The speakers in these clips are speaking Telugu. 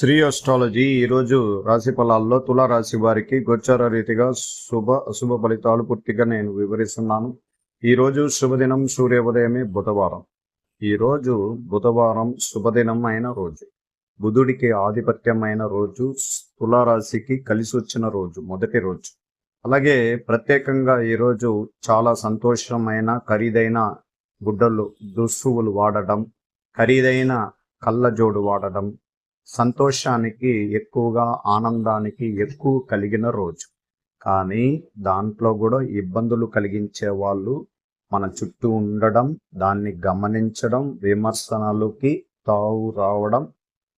శ్రీ అస్ట్రాలజీ ఈరోజు రాశి ఫలాల్లో తులారాశి వారికి గోచార రీతిగా శుభ అశుభ ఫలితాలు పూర్తిగా నేను వివరిస్తున్నాను. ఈరోజు శుభదినం సూర్యోదయమే బుధవారం. ఈరోజు బుధవారం శుభదినం అయిన రోజు. బుధుడికి ఆధిపత్యమైన రోజు తులారాశికి కలిసి వచ్చిన రోజు మొదటి రోజు. అలాగే ప్రత్యేకంగా ఈరోజు చాలా సంతోషమైన ఖరీదైన గుడ్డలు దుస్తువులు వాడడం ఖరీదైన కళ్ళజోడు వాడడం సంతోషానికి ఎక్కువగా ఆనందానికి ఎక్కువ కలిగిన రోజు. కానీ దాంట్లో కూడా ఇబ్బందులు కలిగించే వాళ్ళు మన చుట్టూ ఉండడం దాన్ని గమనించడం విమర్శనలకి తావు రావడం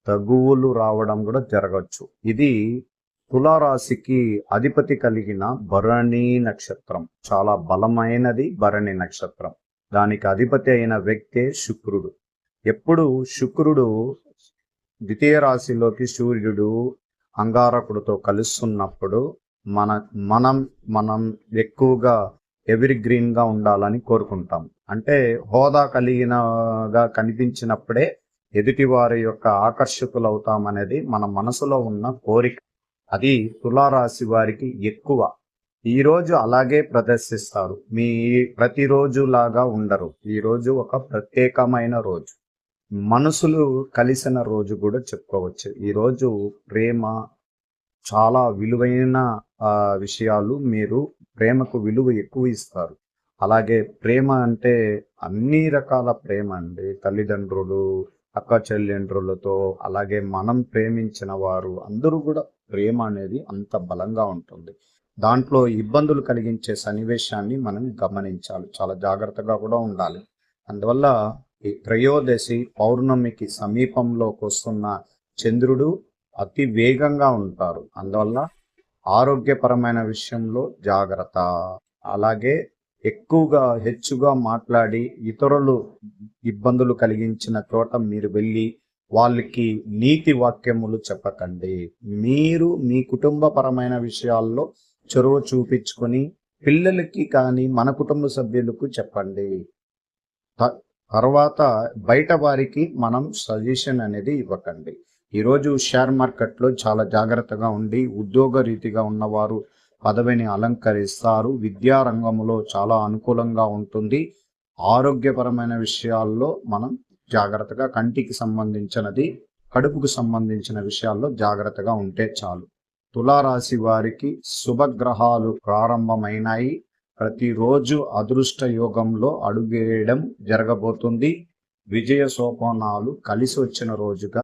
తగువులు రావడం కూడా జరగచ్చు. ఇది తులారాశికి అధిపతి కలిగిన భరణి నక్షత్రం. చాలా బలమైనది భరణి నక్షత్రం. దానికి అధిపతి అయిన వ్యక్తే శుక్రుడు. ఎప్పుడు శుక్రుడు ద్వితీయ రాశిలోకి సూర్యుడు అంగారకుడితో కలుస్తున్నప్పుడు మన మనం మనం ఎక్కువగా ఎవరి గ్రీన్గా ఉండాలని కోరుకుంటాం. అంటే హోదా కలిగినగా కనిపించినప్పుడే ఎదుటి వారి యొక్క ఆకర్షకులు అవుతామనేది మన మనసులో ఉన్న కోరిక. అది తులారాశి వారికి ఎక్కువ. ఈ రోజు అలాగే ప్రదర్శిస్తారు. మీ ప్రతిరోజు లాగా ఉండరు. ఈ రోజు ఒక ప్రత్యేకమైన రోజు. మనసులు కలిసిన రోజు కూడా చెప్పుకోవచ్చు. ఈరోజు ప్రేమ చాలా విలువైన విషయాలు మీరు ప్రేమకు విలువ ఎక్కువ ఇస్తారు. అలాగే ప్రేమ అంటే అన్ని రకాల ప్రేమ అండి. తల్లిదండ్రులు అక్క చెల్లెండ్రులతో అలాగే మనం ప్రేమించిన వారు అందరూ కూడా ప్రేమ అనేది అంత బలంగా ఉంటుంది. దాంట్లో ఇబ్బందులు కలిగించే సన్నివేశాన్ని మనం గమనించాలి. చాలా జాగ్రత్తగా కూడా ఉండాలి. అందువల్ల ఈ త్రయోదశి పౌర్ణమికి సమీపంలోకి వస్తున్న చంద్రుడు అతి వేగంగా ఉంటారు. అందువల్ల ఆరోగ్యపరమైన విషయంలో జాగ్రత్త. అలాగే ఎక్కువగా హెచ్చుగా మాట్లాడి ఇతరులు ఇబ్బందులు కలిగించిన చోట మీరు వెళ్ళి వాళ్ళకి నీతి వాక్యములు చెప్పకండి. మీరు మీ కుటుంబపరమైన విషయాల్లో చొరవ చూపించుకొని పిల్లలకి కానీ మన కుటుంబ సభ్యులకు చెప్పండి. త- తర్వాత బయట వారికి మనం సజెషన్ అనేది ఇవ్వకండి. ఈరోజు షేర్ మార్కెట్లో చాలా జాగ్రత్తగా ఉండి ఉద్యోగ రీతిగా ఉన్నవారు పదవిని అలంకరిస్తారు. విద్యా రంగంలో చాలా అనుకూలంగా ఉంటుంది. ఆరోగ్యపరమైన విషయాల్లో మనం జాగ్రత్తగా కంటికి సంబంధించినది కడుపుకు సంబంధించిన విషయాల్లో జాగ్రత్తగా ఉంటే చాలు. తులారాశి వారికి శుభగ్రహాలు ప్రారంభమైనాయి. ప్రతిరోజు అదృష్ట యోగంలో అడుగేయడం జరగబోతుంది. విజయ సోపానాలు కలిసి వచ్చిన రోజుగా